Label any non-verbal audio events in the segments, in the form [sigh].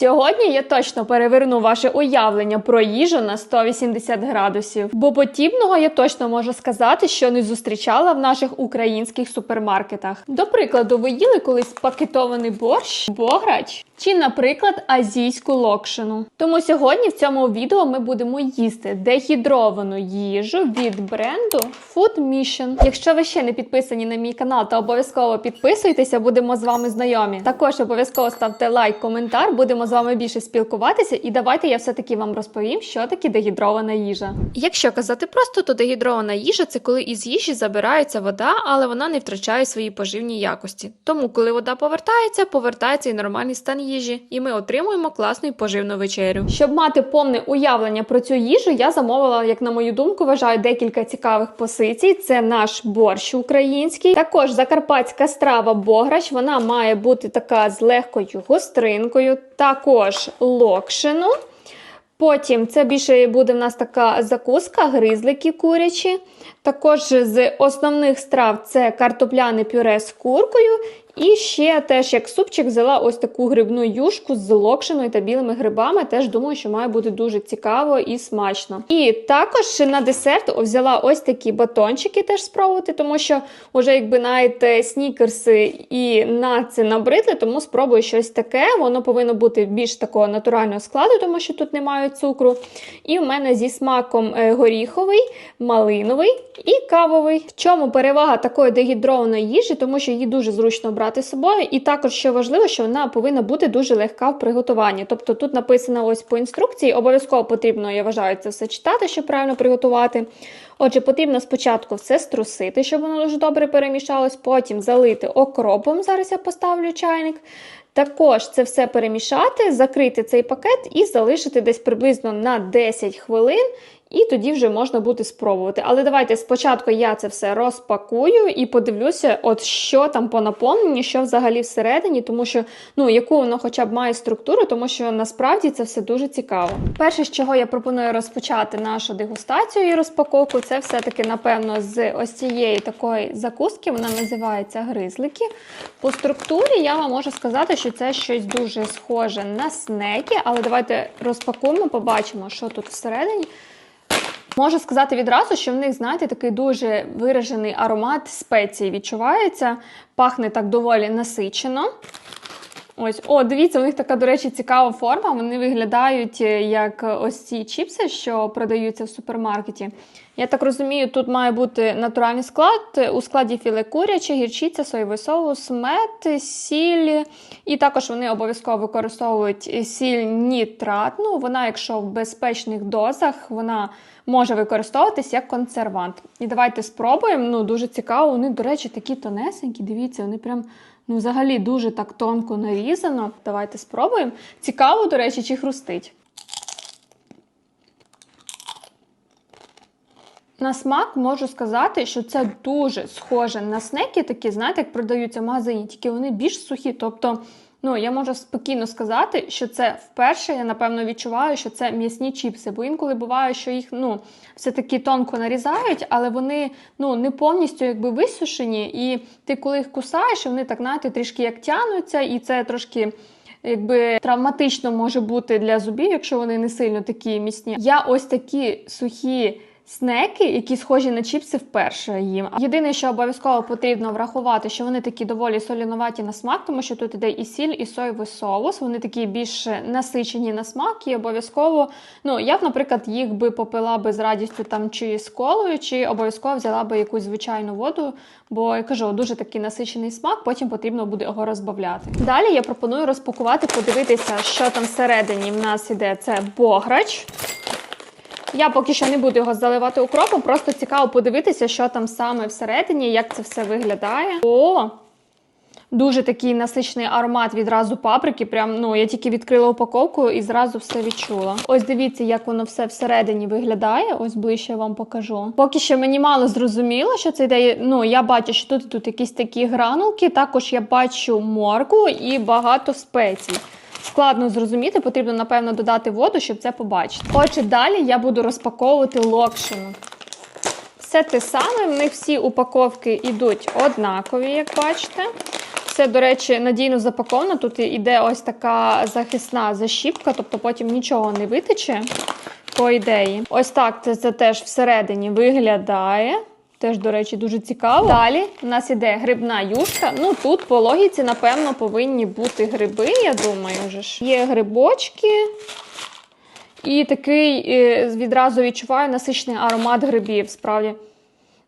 Сьогодні я точно переверну ваше уявлення про їжу на 180 градусів, бо подібного я точно можу сказати, що не зустрічала в наших українських супермаркетах. До прикладу, ви їли колись пакетований борщ, бограч чи, наприклад, азійську локшину. Тому сьогодні в цьому відео ми будемо їсти дехідровану їжу від бренду Food Mission. Якщо ви ще не підписані на мій канал, то обов'язково підписуйтеся, будемо з вами знайомі. Також обов'язково ставте лайк, коментар, будемо з вами більше спілкуватися. І давайте я все-таки вам розповім, що таке дегідрована їжа. Якщо казати просто, то дегідрована їжа це коли із їжі забирається вода, але вона не втрачає свої поживні якості. Тому, коли вода повертається, повертається і нормальний стан їжі, і ми отримуємо класну і поживну вечерю. Щоб мати повне уявлення про цю їжу, я замовила, як на мою думку, вважаю декілька цікавих позицій. Це наш борщ український, також закарпатська страва бограч. Вона має бути така з легкою гостринкою, також локшину. Потім це більше буде в нас така закуска, гризлики курячі. Також з основних страв це картопляне пюре з куркою. І ще теж як супчик взяла ось таку грибну юшку з локшиною та білими грибами. Теж думаю, що має бути дуже цікаво і смачно. І також на десерт взяла ось такі батончики теж спробувати, тому що вже якби навіть снікерси і наци набридли, тому спробую щось таке. Воно повинно бути більш такого натурального складу, тому що тут немає цукру. І в мене зі смаком е, горіховий, малиновий і кавовий. В чому перевага такої дегідрованої їжі, тому що її дуже зручно брати з собою. І також що важливо, що вона повинна бути дуже легка в приготуванні. Тобто тут написано ось по інструкції, обов'язково потрібно, я вважаю, це все читати, щоб правильно приготувати. Отже, потрібно спочатку все струсити, щоб воно дуже добре перемішалось, потім залити окропом. Зараз я поставлю чайник. Також це все перемішати, закрити цей пакет і залишити десь приблизно на 10 хвилин. І тоді вже можна буде спробувати. Але давайте спочатку я це все розпакую і подивлюся, от що там по наповненні, що взагалі всередині, тому що ну яку воно хоча б має структуру, тому що насправді це все дуже цікаво. Перше, з чого я пропоную розпочати нашу дегустацію і розпаковку, це все-таки, напевно, з ось цієї такої закуски. Вона називається гризлики. По структурі я вам можу сказати, що це щось дуже схоже на снеки, але давайте розпакуємо, побачимо, що тут всередині. Можу сказати відразу, що в них, знаєте, такий дуже виражений аромат спеції відчувається. Пахне так доволі насичено. Ось, о, дивіться, у них така, до речі, цікава форма. Вони виглядають е, як ось ці чіпси, що продаються в супермаркеті. Я так розумію, тут має бути натуральний склад. У складі філе куряче, гірчиця, соєвий соус, мед, сіль. І також вони обов'язково використовують сіль нітратну. Вона, якщо в безпечних дозах, вона може використовуватись як консервант. І давайте спробуємо. Ну, дуже цікаво. Вони, до речі, такі тонесенькі. Дивіться, вони прям. Ну, взагалі дуже так тонко нарізано. Давайте спробуємо. Цікаво, до речі, чи хрустить. На смак можу сказати, що це дуже схоже на снеки, такі, знаєте, як продаються в магазині, тільки вони більш сухі. Тобто, ну, я можу спокійно сказати, що це вперше я, напевно, відчуваю, що це м'ясні чіпси. Бо інколи буває, що їх ну, все-таки тонко нарізають, але вони ну, не повністю якби висушені. І ти, коли їх кусаєш, вони так, знаєте, трішки як тянуться, і це трошки. Якби травматично може бути для зубів, якщо вони не сильно такі міцні. Я ось такі сухі снеки, які схожі на чіпси, вперше їм. Єдине, що обов'язково потрібно врахувати, що вони такі доволі солінуваті на смак, тому що тут іде і сіль, і соєвий соус. Вони такі більш насичені на смак, і обов'язково, ну я б, наприклад, їх би попила би з радістю там чи з колою, чи обов'язково взяла би якусь звичайну воду. Бо я кажу, дуже такий насичений смак, потім потрібно буде його розбавляти. Далі я пропоную розпакувати, подивитися, що там всередині в нас іде. Це бограч. Я поки що не буду його заливати укропом, просто цікаво подивитися, що там саме всередині, як це все виглядає. О! Дуже такий насичний аромат відразу паприки. Прям ну я тільки відкрила упаковку і зразу все відчула. Ось дивіться, як воно все всередині виглядає. Ось ближче я вам покажу. Поки що мені мало зрозуміло, що це йде. Ну я бачу, що тут тут якісь такі гранулки. Також я бачу морку і багато спецій. Складно зрозуміти, потрібно, напевно, додати воду, щоб це побачити. Отже, далі я буду розпаковувати локшину. Все те саме, в них всі упаковки йдуть однакові, як бачите. все, до речі, надійно запаковано. Тут іде ось така захисна защіпка, тобто потім нічого не витече. По ідеї. Ось так це, це теж всередині виглядає. Теж, до речі, дуже цікаво. Далі у нас іде грибна юшка. Ну тут по логіці, напевно, повинні бути гриби, я думаю. Вже ж. Є грибочки. І такий е, відразу відчуваю насичений аромат грибів. Справді.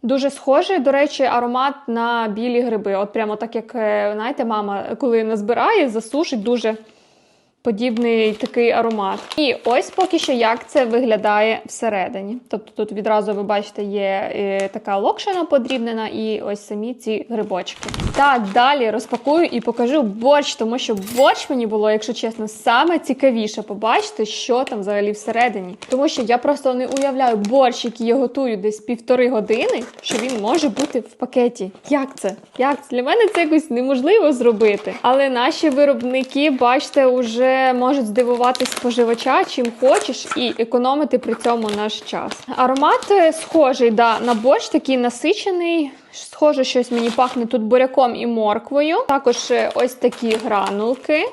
Дуже схожий, до речі, аромат на білі гриби. От прямо так, як, е, знаєте, мама, коли назбирає, засушить дуже подібний такий аромат. І ось поки що як це виглядає всередині. Тобто тут відразу ви бачите, є е, така локшина подрібнена, і ось самі ці грибочки. Так, далі розпакую і покажу борщ, тому що борщ мені було, якщо чесно, саме цікавіше побачити, що там взагалі всередині. Тому що я просто не уявляю борщ, який я готую десь півтори години, що він може бути в пакеті. Як це? Як це? Для мене це якось неможливо зробити. Але наші виробники, бачите, можуть здивувати споживача чим хочеш і економити при цьому наш час. Аромат е, схожий да, на борщ, такий насичений. Схоже, щось мені пахне тут буряком і морквою. Також е, ось такі гранулки.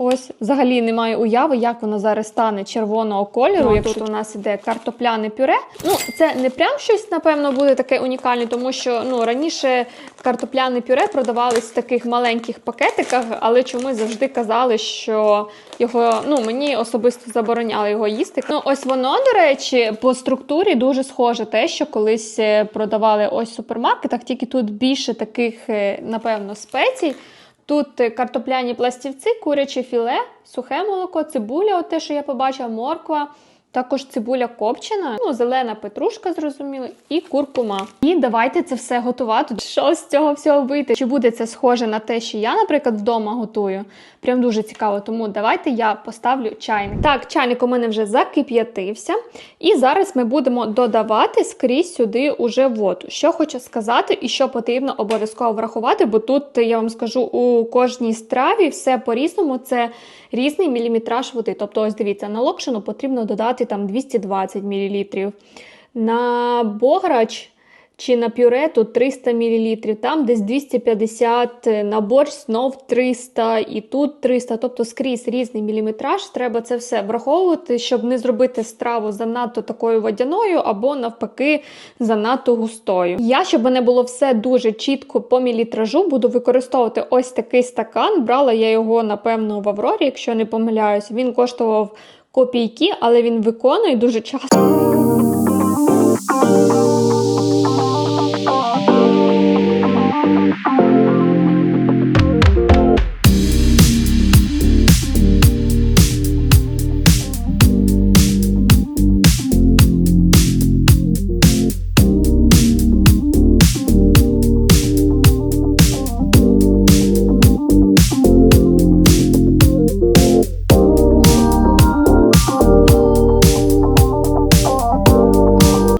Ось, взагалі немає уяви, як воно зараз стане червоного кольору. Ну, якщо тут у нас іде картопляне пюре. Ну, це не прям щось, напевно, буде таке унікальне, тому що ну, раніше картопляне пюре продавались в таких маленьких пакетиках, але чомусь завжди казали, що його ну, мені особисто забороняли його їсти. Ну, ось воно, до речі, по структурі дуже схоже те, що колись е, продавали ось в супермаркетах, тільки тут більше таких, е, напевно, спецій. Тут е, картопляні пластівці, куряче філе, сухе молоко, цибуля, от те, що я побачила, морква, також цибуля копчена, ну, зелена петрушка, зрозуміло, і куркума. І давайте це все готувати. Що з цього всього вийти? Чи буде це схоже на те, що я, наприклад, вдома готую? Прям дуже цікаво. Тому давайте я поставлю чайник. Так, чайник у мене вже закип'ятився. І зараз ми будемо додавати скрізь сюди уже воду. Що хочу сказати, і що потрібно обов'язково врахувати, бо тут я вам скажу у кожній страві все по-різному. Це різний міліметраж води. Тобто, ось дивіться, на локшину потрібно додати там 220 мл. На бограч чи на пюре тут 300 мл, там десь 250, на борщ знов 300 і тут 300, тобто скрізь різний міліметраж. Треба це все враховувати, щоб не зробити страву занадто такою водяною або навпаки занадто густою. Я, щоб не було все дуже чітко по мілітражу, буду використовувати ось такий стакан. Брала я його, напевно, в Аврорі, якщо не помиляюсь. Він коштував копійки, але він виконує дуже часто.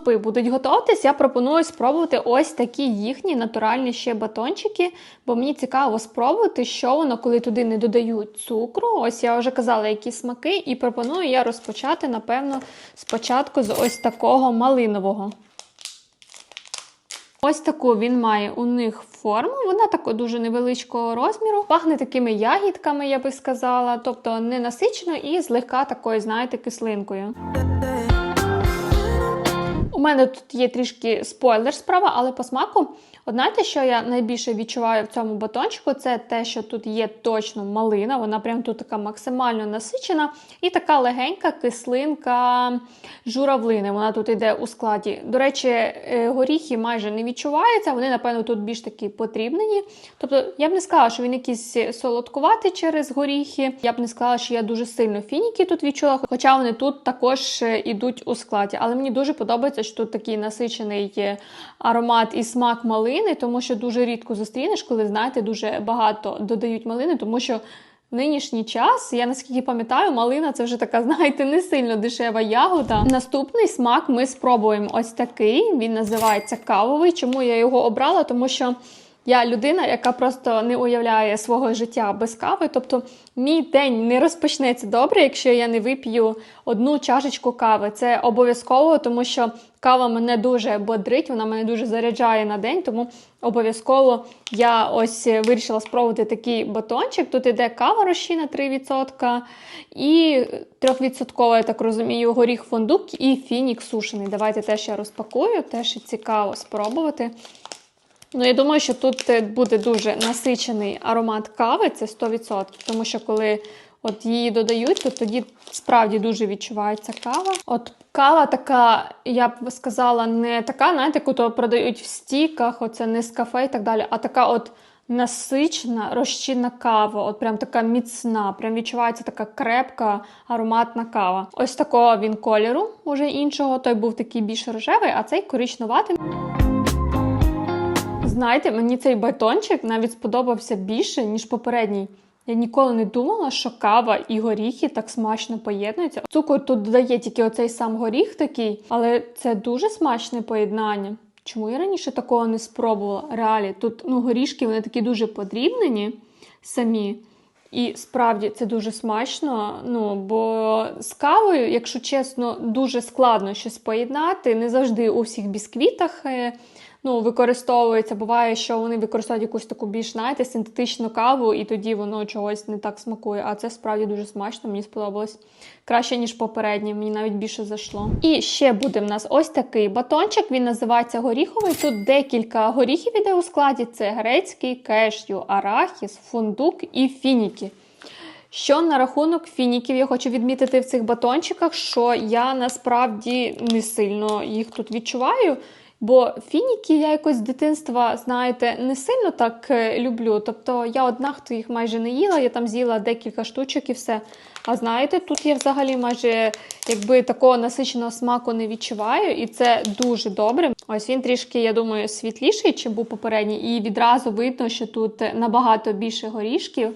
Супи будуть готуватись, я пропоную спробувати ось такі їхні натуральні ще батончики, бо мені цікаво спробувати, що воно, коли туди не додають цукру. Ось я вже казала, які смаки, і пропоную я розпочати, напевно, спочатку з ось такого малинового. Ось таку він має у них форму. Вона такого дуже невеличкого розміру. Пахне такими ягідками, я би сказала, тобто не насичено і злегка такою, знаєте, кислинкою. У мене тут є трішки спойлер справа, але по смаку, знаєте, що я найбільше відчуваю в цьому батончику, це те, що тут є точно малина, вона прям тут така максимально насичена, і така легенька кислинка журавлини. Вона тут йде у складі. До речі, е, горіхи майже не відчуваються, вони, напевно, тут більш такі потрібнені. Тобто, я б не сказала, що він якийсь солодкуватий через горіхи. Я б не сказала, що я дуже сильно фініки тут відчула, хоча вони тут також е, ідуть у складі. Але мені дуже подобається, що тут такий насичений е, аромат і смак малини, тому що дуже рідко зустрінеш, коли знаєте, дуже багато додають малини, тому що. В нинішній час, я наскільки пам'ятаю, малина це вже така, [laughs] знаєте, не сильно дешева ягода. Наступний смак ми спробуємо ось такий. Він називається кавовий. Чому я його обрала? Тому що Я людина, яка просто не уявляє свого життя без кави. Тобто, мій день не розпочнеться добре, якщо я не вип'ю одну чашечку кави. Це обов'язково, тому що кава мене дуже бодрить, вона мене дуже заряджає на день. Тому обов'язково я ось вирішила спробувати такий батончик. Тут іде кава розчина 3% і 3%, я так розумію, горіх фундук і фінік сушений. Давайте теж я розпакую, теж цікаво спробувати. Ну, я думаю, що тут е, буде дуже насичений аромат кави, це 100%, тому що коли от її додають, то тоді справді дуже відчувається кава. От кава така, я б сказала, не така, знаєте, яку продають в стіках, оце не з кафе і так далі, а така от насичена, розчинна кава, от прям така міцна, прям відчувається така крепка, ароматна кава. Ось такого він кольору, уже іншого. Той був такий більш рожевий, а цей коричнуватий. Знаєте, мені цей батончик навіть сподобався більше, ніж попередній. Я ніколи не думала, що кава і горіхи так смачно поєднуються. Цукор тут додає тільки оцей сам горіх такий, але це дуже смачне поєднання. Чому я раніше такого не спробувала? Реалі, тут ну, горішки вони такі дуже подрібнені самі. І справді це дуже смачно. Ну бо з кавою, якщо чесно, дуже складно щось поєднати. Не завжди у всіх бісквітах е, ну, використовується. Буває, що вони використовують якусь таку більш знаєте, синтетичну каву, і тоді воно чогось не так смакує. А це справді дуже смачно. Мені сподобалось краще ніж попереднє. Мені навіть більше зайшло. І ще буде в нас ось такий батончик. Він називається горіховий. Тут декілька горіхів іде у складі: це грецький, кешю, арахіс, фундук і фініки. Що на рахунок фініків я хочу відмітити в цих батончиках, що я насправді не сильно їх тут відчуваю. Бо фініки я якось з дитинства, знаєте, не сильно так е, люблю. Тобто я одна, хто їх майже не їла, я там з'їла декілька штучок і все. А знаєте, тут я взагалі майже якби такого насиченого смаку не відчуваю, і це дуже добре. Ось він трішки, я думаю, світліший, чим був попередній, і відразу видно, що тут набагато більше горішків.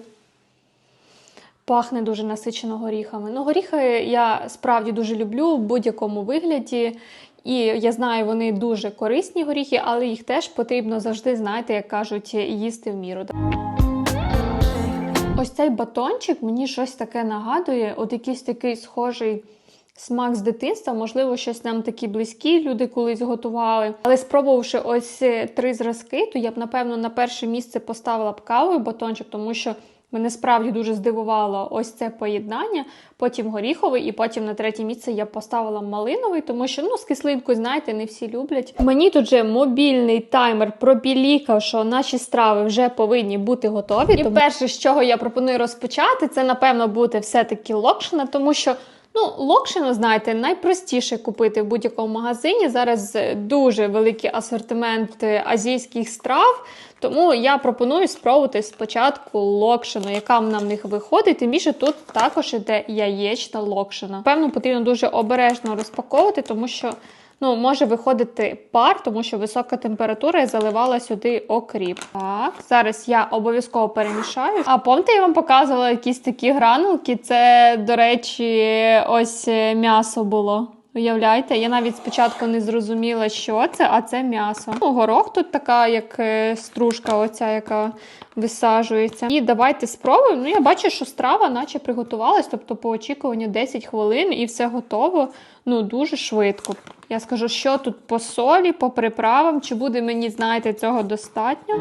Пахне дуже насичено горіхами. Ну, горіхи я справді дуже люблю в будь-якому вигляді. І я знаю, вони дуже корисні горіхи, але їх теж потрібно завжди, знаєте, як кажуть, їсти в міру. Ось цей батончик мені щось таке нагадує, от якийсь такий схожий смак з дитинства, можливо, щось нам такі близькі люди колись готували. Але спробувавши ось три зразки, то я б, напевно, на перше місце поставила б каву батончик, тому що. Мене справді дуже здивувало ось це поєднання, потім горіховий, і потім на третє місце я поставила малиновий, тому що ну з кислинкою, знаєте, не всі люблять. Мені тут же мобільний таймер пропілікав, що наші страви вже повинні бути готові. І перше, з чого я пропоную розпочати, це напевно буде все-таки локшина, тому що. Ну, локшину, знаєте, найпростіше купити в будь-якому магазині. Зараз дуже великий асортимент азійських страв. Тому я пропоную спробувати спочатку локшину, яка нам в них виходить. Тим більше тут також іде яєчна локшина. Певно, потрібно дуже обережно розпаковувати, тому що ну, може виходити пар, тому що висока температура і заливала сюди окріп. Так, зараз я обов'язково перемішаю. А помните, я вам показувала якісь такі гранулки. Це, до речі, ось м'ясо було. Уявляєте, я навіть спочатку не зрозуміла, що це, а це м'ясо. Ну, Горох тут така, як е, стружка, оця, яка висаджується. І давайте спробуємо. Ну, я бачу, що страва, наче приготувалась, тобто по очікуванню 10 хвилин і все готово. Ну, дуже швидко. Я скажу, що тут по солі, по приправам, чи буде мені, знаєте, цього достатньо.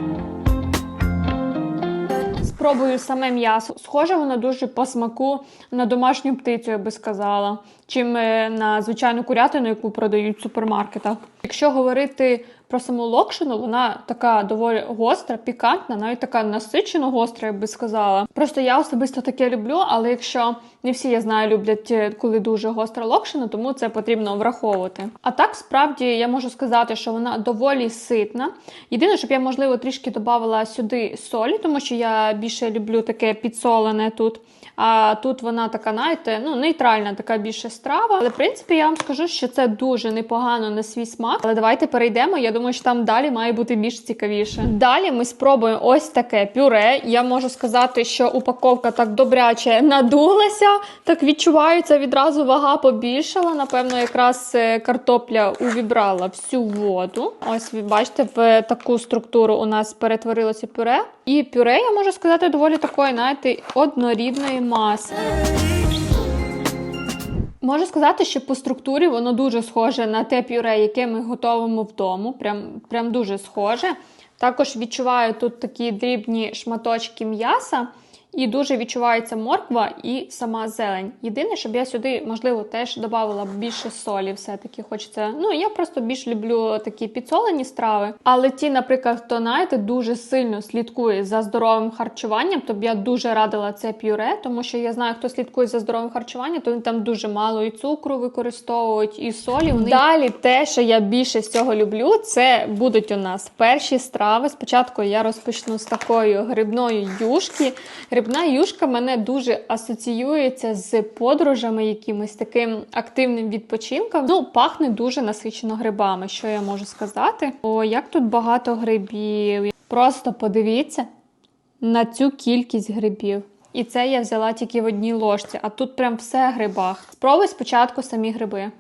Спробую саме м'ясо. Схоже, воно дуже по смаку на домашню птицю, я би сказала, чим е, на звичайну курятину, яку продають в супермаркетах. Якщо говорити про саму локшину, вона така доволі гостра, пікантна, навіть така насичено гостра, я би сказала. Просто я особисто таке люблю, але якщо не всі я знаю, люблять, е, коли дуже гостра локшина, тому це потрібно враховувати. А так, справді, я можу сказати, що вона доволі ситна. Єдине, щоб я, можливо, трішки додавала сюди солі, тому що я більше люблю таке підсолене тут. А тут вона така, знаєте, ну, нейтральна, така більше страва. Але в принципі я вам скажу, що це дуже непогано на свій смак. Але давайте перейдемо. Я думаю, що там далі має бути більш цікавіше. Далі ми спробуємо ось таке пюре. Я можу сказати, що упаковка так добряче надулася. Так відчувається відразу вага побільшала. Напевно, якраз е, картопля увібрала всю воду. Ось ви бачите, в таку структуру у нас перетворилося пюре. І пюре, я можу сказати, доволі такої, знаєте, однорідної маси. Можу сказати, що по структурі воно дуже схоже на те пюре, яке ми готовимо вдома. Прям, прям дуже схоже. Також відчуваю тут такі дрібні шматочки м'яса, і дуже відчувається морква і сама зелень. Єдине, щоб я сюди, можливо, теж додавала більше солі. Все-таки хочеться. Ну, я просто більш люблю такі підсолені страви. Але ті, наприклад, хто знаєте, дуже сильно слідкує за здоровим харчуванням, то б я дуже радила це пюре, тому що я знаю, хто слідкує за здоровим харчуванням, то вони там дуже мало і цукру використовують, і солі. Вони... Далі те, що я більше з цього люблю, це будуть у нас перші страви. Спочатку я розпочну з такою грибною юшки. Грибна юшка мене дуже асоціюється з подорожами, якимось таким активним відпочинком. Ну, пахне дуже насичено грибами, що я можу сказати. О, як тут багато грибів. Просто подивіться на цю кількість грибів. І це я взяла тільки в одній ложці, а тут прям все грибах. Спробуй спочатку самі гриби.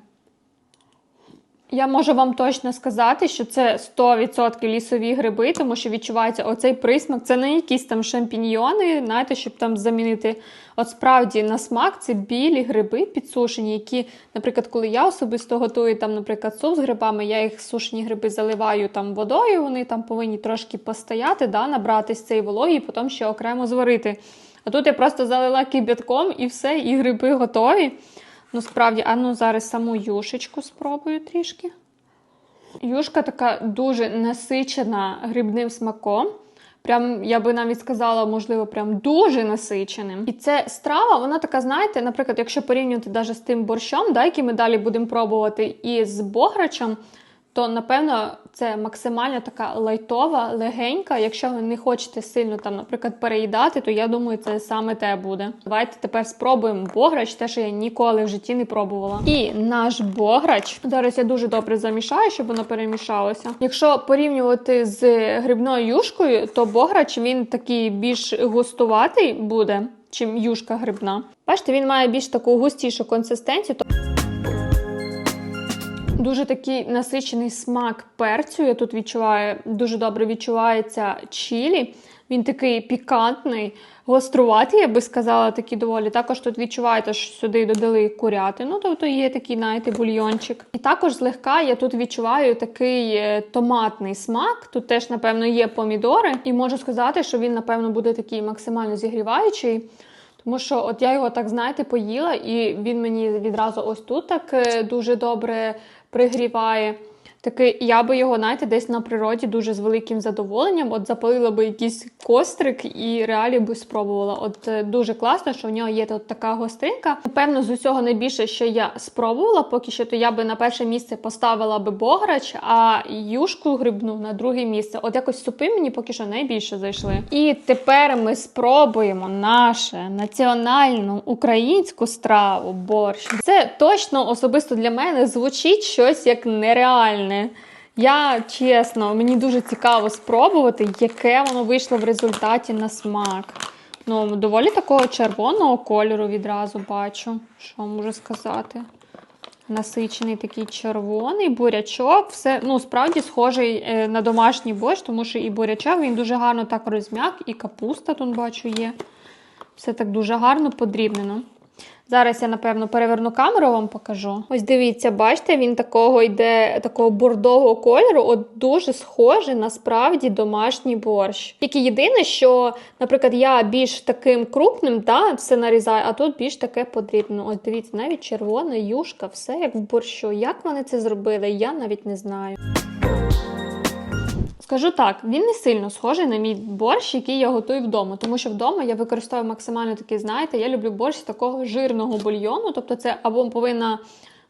Я можу вам точно сказати, що це 100% лісові гриби, тому що відчувається оцей присмак. Це не якісь там шампіньйони, знаєте, щоб там замінити. От справді на смак це білі гриби підсушені, які, наприклад, коли я особисто готую там, наприклад, суп з грибами, я їх сушені гриби заливаю там водою, вони там повинні трошки постояти, да, набратись цієї вологі і потім ще окремо зварити. А тут я просто залила кипятком і все, і гриби готові. Ну, справді, а ну зараз саму юшечку спробую трішки. Юшка така дуже насичена грибним смаком. Прям, я би навіть сказала, можливо, прям дуже насиченим. І це страва, вона така, знаєте, наприклад, якщо порівнювати навіть з тим борщом, да, який ми далі будемо пробувати, і з бограчем, то напевно це максимально така лайтова, легенька. Якщо ви не хочете сильно там, наприклад, переїдати, то я думаю, це саме те буде. Давайте тепер спробуємо бограч, те, що я ніколи в житті не пробувала. І наш бограч зараз я дуже добре замішаю, щоб воно перемішалося. Якщо порівнювати з грибною юшкою, то бограч він такий більш густуватий буде, чим юшка грибна. Бачите, він має більш таку густішу консистенцію. Дуже такий насичений смак перцю. Я тут відчуваю, дуже добре відчувається чілі. Він такий пікантний, гоструватий, я би сказала, такий доволі. Також тут відчуваєте, що сюди додали курятину, тобто є такий, знаєте, бульйончик. І також злегка я тут відчуваю такий е, томатний смак. Тут теж, напевно, є помідори. І можу сказати, що він, напевно, буде такий максимально зігріваючий. Тому що от я його так, знаєте, поїла, і він мені відразу ось тут так е, дуже добре пригріває. Такий, я би його, знаєте, десь на природі дуже з великим задоволенням. От запалила би якийсь кострик і реалі би спробувала. От е, дуже класно, що в нього є тут така гостринка. Напевно, з усього найбільше, що я спробувала, поки що, то я би на перше місце поставила би бограч, а юшку грибну на друге місце. От якось супи мені поки що найбільше зайшли. І тепер ми спробуємо нашу національну українську страву борщ. Це точно особисто для мене звучить щось як нереальне. Я чесно, мені дуже цікаво спробувати, яке воно вийшло в результаті на смак. Ну, доволі такого червоного кольору відразу бачу, що можу сказати. Насичений такий червоний бурячок. Все ну, справді схожий е, на домашній борщ, тому що і бурячок він дуже гарно так розм'як, і капуста тут бачу є. Все так дуже гарно подрібнено. Зараз я, напевно, переверну камеру, вам покажу. Ось дивіться, бачите, він такого йде такого бордового кольору, от дуже схожий насправді домашній борщ. Тільки єдине, що, наприклад, я більш таким крупним да, все нарізаю, а тут більш таке подрібно. Ось дивіться, навіть червона юшка, все як в борщу. Як вони це зробили, я навіть не знаю. Скажу так, він не сильно схожий на мій борщ, який я готую вдома, тому що вдома я використовую максимально такий, знаєте, я люблю борщ такого жирного бульйону, тобто це або повинна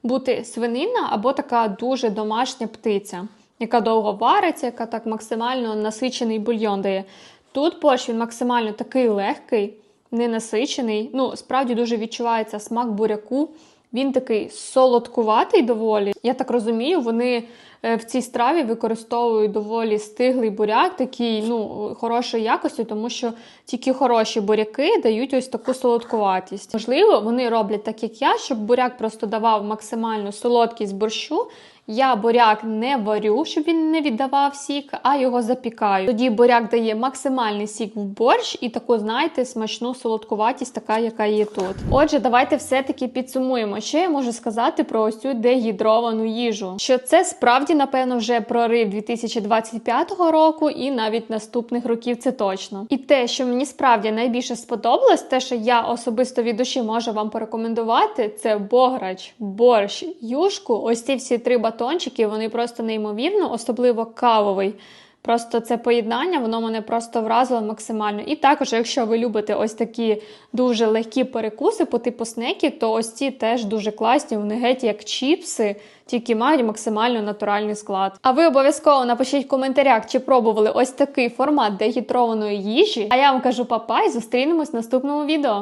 бути свинина, або така дуже домашня птиця, яка довго вариться, яка так максимально насичений бульйон дає. Тут борщ він максимально такий легкий, ненасичений. Ну, справді дуже відчувається смак буряку. Він такий солодкуватий доволі. Я так розумію, вони в цій страві використовую доволі стиглий буряк, такий ну хорошої якості, тому що тільки хороші буряки дають ось таку солодкуватість. Можливо, вони роблять так, як я, щоб буряк просто давав максимальну солодкість борщу. Я буряк не варю, щоб він не віддавав сік, а його запікаю. Тоді буряк дає максимальний сік в борщ і таку, знаєте, смачну солодкуватість, така, яка є тут. Отже, давайте все-таки підсумуємо, що я можу сказати про ось цю дегідровану їжу. Що це справді, напевно, вже прорив 2025 року і навіть наступних років це точно. І те, що мені справді найбільше сподобалось, те, що я особисто від душі можу вам порекомендувати, це бограч, борщ, юшку. Ось ці всі три батончики, вони просто неймовірно, особливо кавовий. Просто це поєднання, воно мене просто вразило максимально. І також, якщо ви любите ось такі дуже легкі перекуси по типу снеків, то ось ці теж дуже класні. Вони геть як чіпси, тільки мають максимально натуральний склад. А ви обов'язково напишіть в коментарях, чи пробували ось такий формат дегідрованої їжі. А я вам кажу папа і зустрінемось в наступному відео.